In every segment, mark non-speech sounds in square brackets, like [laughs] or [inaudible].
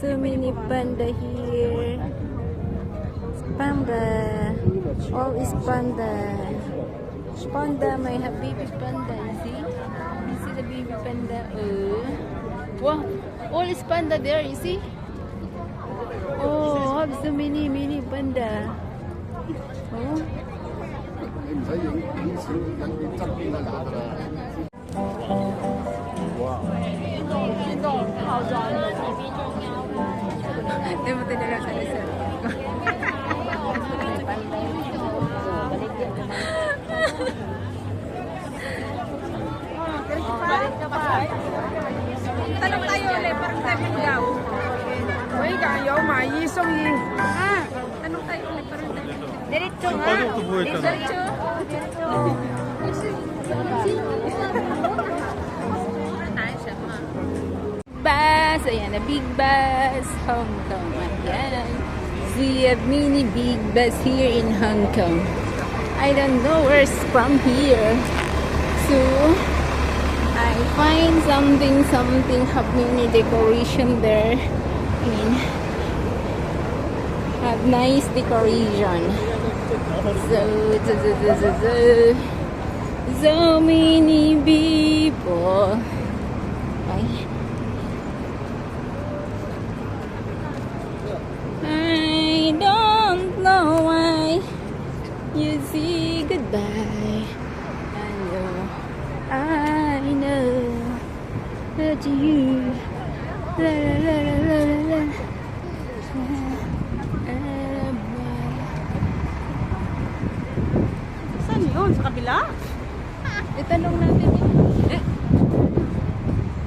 So many panda here. Panda. All is panda. Panda, may have baby panda. You see? You see the baby panda? Oh. Wow. All is panda there, you see? Oh, have so many, many panda. Oh. Hindi mo tinala sa isa. Tanong tayo ulit, parang sabi daw. Uy, kayo, maisong eh. Ah, tanong tayo ulit, parang sabi Diretso nga. Diretso. Bus! Ayan na, big bus. Hong Kong. Ayan. We have mini big bus here in Hong Kong. I don't know where's from here. So, I find something, something, have mini decoration there. I mean, have nice decoration. So, so, so, so, so, so many people. Know why you say goodbye. I know, I know that you. La, la, la, la, la, la. Saan yun? Sa kabila? Itanong natin eh. Eh.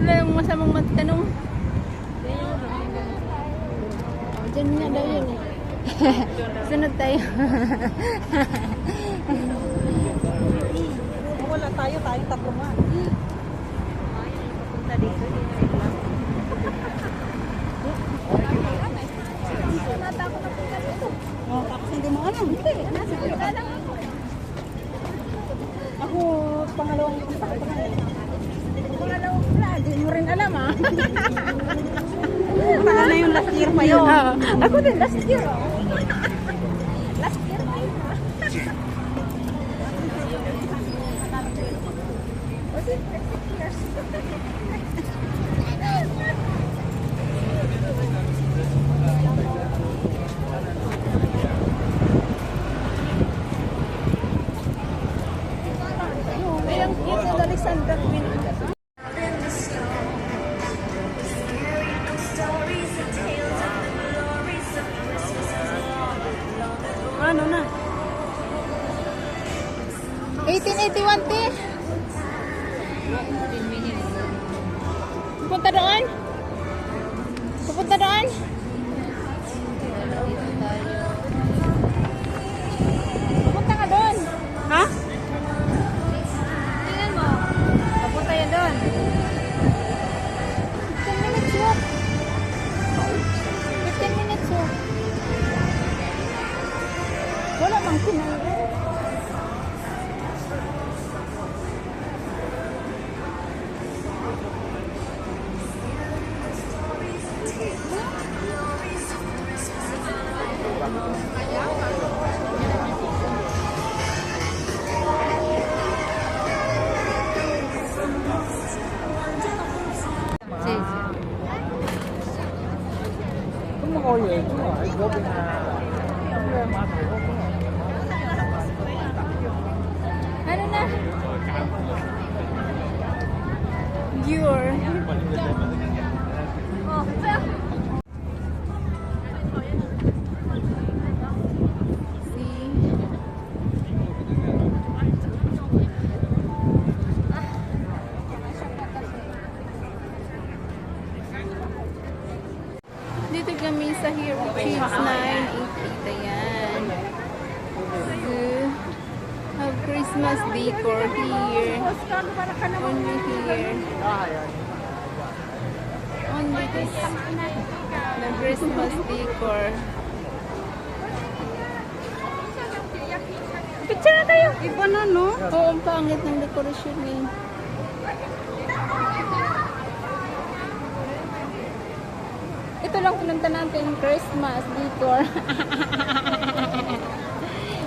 Wala yung masamang magtanong. Dyan nga daw yun eh. [laughs] Sunod tayo. Wala tayo, tayo tatlo nga. Punta dito, dito lang. Oh, tapos hindi mo alam. Hindi, nasa kabila lang ako. Ako, pangalawang punta na. Pangalawang wala, di mo rin alam ah. [laughs] Yung last year pa yun. Oo. Ako din, last year. oh. Last year pa yun. Ay, put that on? Ano na? Your. Oh, Dito kami sa Hero Chips 988. Ayan. So, have Christmas decor here. Only here. Only this. The Christmas decor. Picture na tayo. Iba na, no? Oo, ang pangit ng dekorasyon ngayon. Ito lang pinunta natin Christmas decor. [laughs]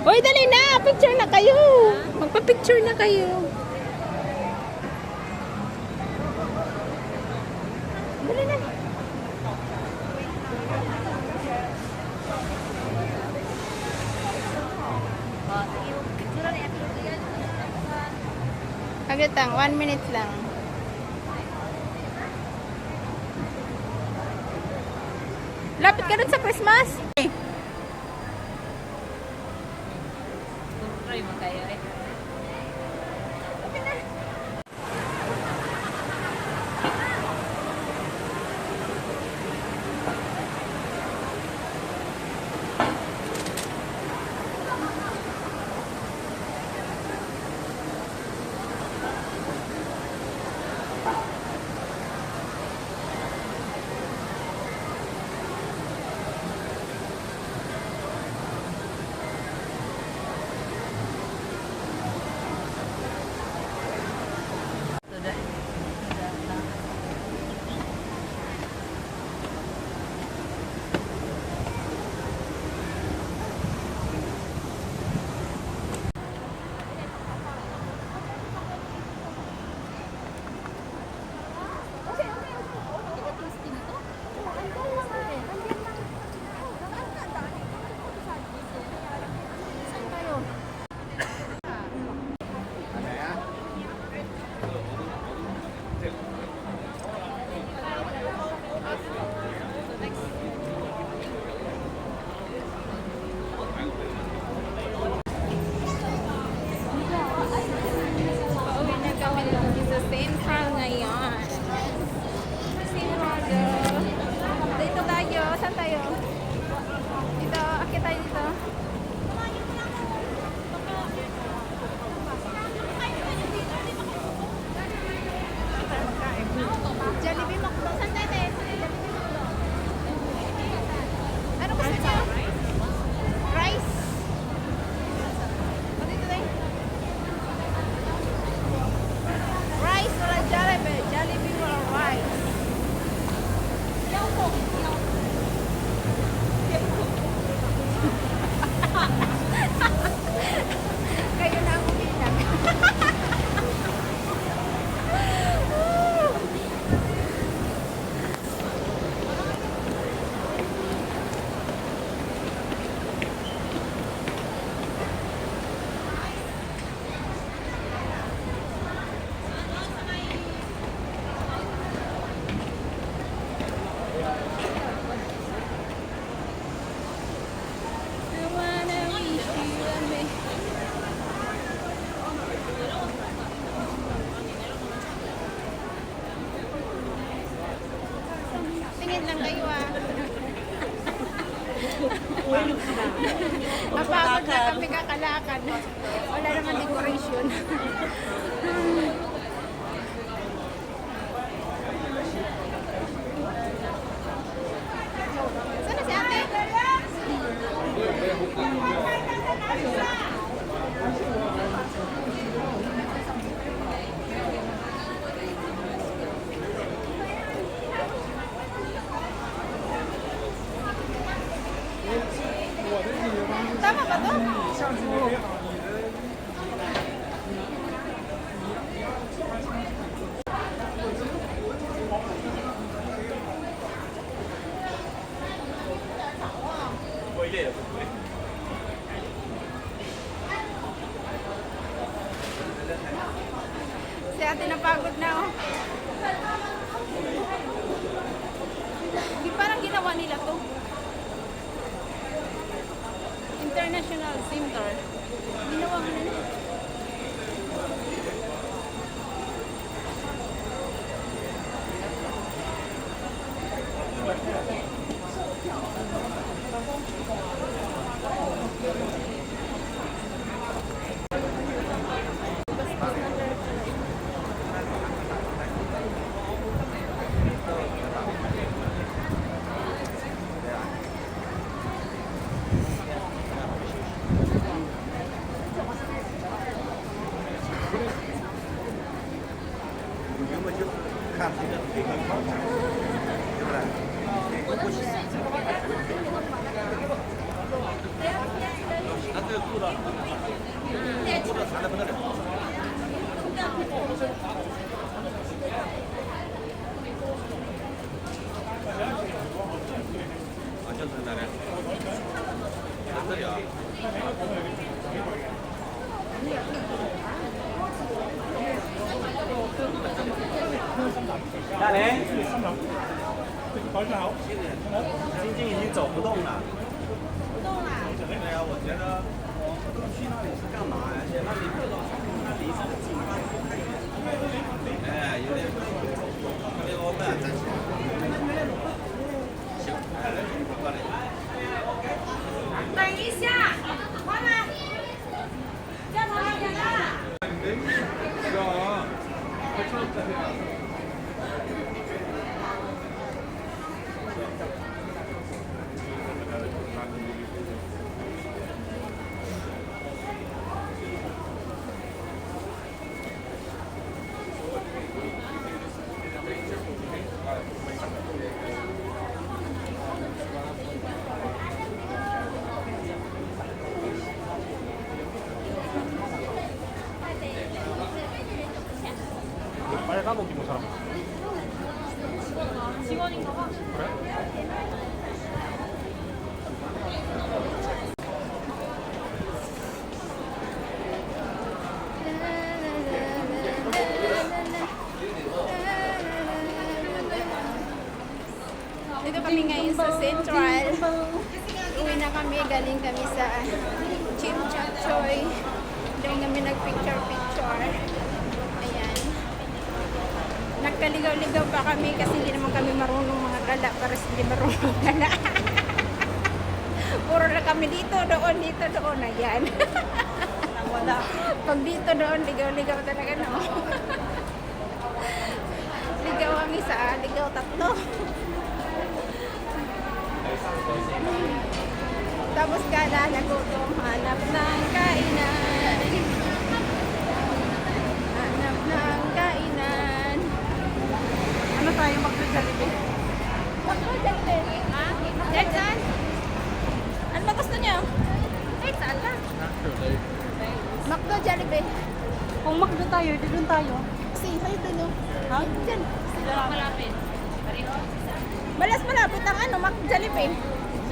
Uy, dali na! Picture na kayo! Magpa-picture na kayo. Dali na. Agad one minute lang. Lapit ka dun sa Christmas. Mapagod na kami kakalakad. Wala naman decoration. [laughs] Sana si ate? Tama ba to? Si ate napagod na oh. Parang ginawa nila to. International Center. Ginawa mo nila. 动了。不动了。对啊，我觉得去那里是干嘛呀？而且那里那离这个近，哎，有点没有办法。行，过来。等一下，妈妈，叫他们点啦。 까먹기 못 살아. Dito kami ngayon sa Central. Uwi na kami, galing kami sa Chim Chap Choy. Doon kami nag-picture-picture. Nagkaligaw-ligaw pa kami kasi hindi naman kami marunong mga gala. Para hindi marunong gala. [laughs] Puro na kami dito, doon, dito, doon. Ayan. Wala. Pag dito, doon, ligaw-ligaw talaga, no? ligaw ang isa, ligaw tatlo. Tapos kala nagutom, hanap ng kainan. Hanap ng kainan. Ano tayo magsasalibin? Kahit saan? Ano ba gusto niyo? Kahit saan lang. Makdo Jollibee. Kung makdo tayo, di doon tayo. Si, hay doon no? Ha? Diyan. Malapit. Malas malapit ang ano, Makdo Jollibee.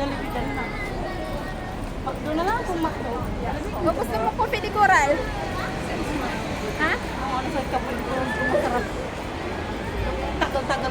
Jollibee dyan na. Makdo na lang kung makdo. O gusto mo coffee de coral? Ha? Ang ano sa kapag ko masarap. Tagal-tagal